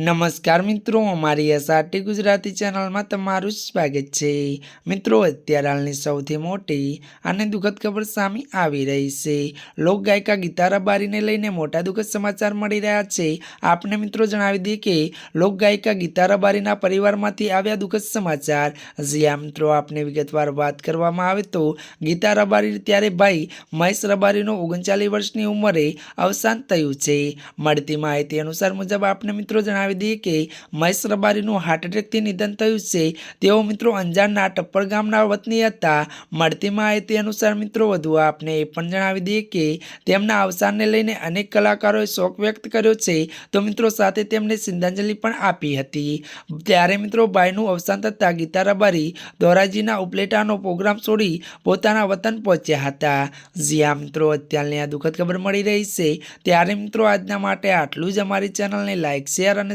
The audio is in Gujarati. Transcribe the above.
નમસ્કાર મિત્રો, અમારી એસઆરટી ગુજરાતી ચેનલમાં તમારું સ્વાગત છે. મિત્રો, અત્યારે હાલની સૌથી મોટી અને દુઃખદ ખબર સામે આવી રહી છે. લોકગાયિકા ગીતા રબારીને લઈને મોટા દુઃખદ સમાચાર મળી રહ્યા છે. આપને મિત્રો જણાવી દઈએ કે લોકગાયિકા ગીતા રબારીના પરિવારમાંથી આવ્યા દુઃખદ સમાચાર. જ્યાં મિત્રો, આપને વિગતવાર વાત કરવામાં આવે તો ગીતા રબારી ત્યારે ભાઈ મહેશ રબારીનું ઓગણચાલીસ વર્ષની ઉંમરે અવસાન થયું છે. મળતી માહિતી અનુસાર મુજબ આપને મિત્રો જણાવી દઈએ કે મહેશ રબારીનું હાર્ટ એટેકથી નિધન થયું છે. તેઓ મિત્રો અંજારના ટપ્પર ગામના વતની હતા. મળતી માહિતી અનુસાર મિત્રો, વધુ આપને એ પણ જણાવી દઈએ કે તેમના અવસાનને લઈને અનેક કલાકારોએ શોક વ્યક્ત કર્યો છે. તો મિત્રો, સાથે તેમને શ્રદ્ધાંજલિ પણ આપી હતી. ત્યારે મિત્રો ભાઈનું અવસાન થતાં ગીતા રબારી ધોરાજીના ઉપલેટાનો પ્રોગ્રામ છોડી પોતાના વતન પહોંચ્યા હતા. જ્યાં મિત્રો, અત્યારની આ દુઃખદ ખબર મળી રહી છે. ત્યારે મિત્રો, આજના માટે આટલું જ. અમારી ચેનલને લાઇક શેર અને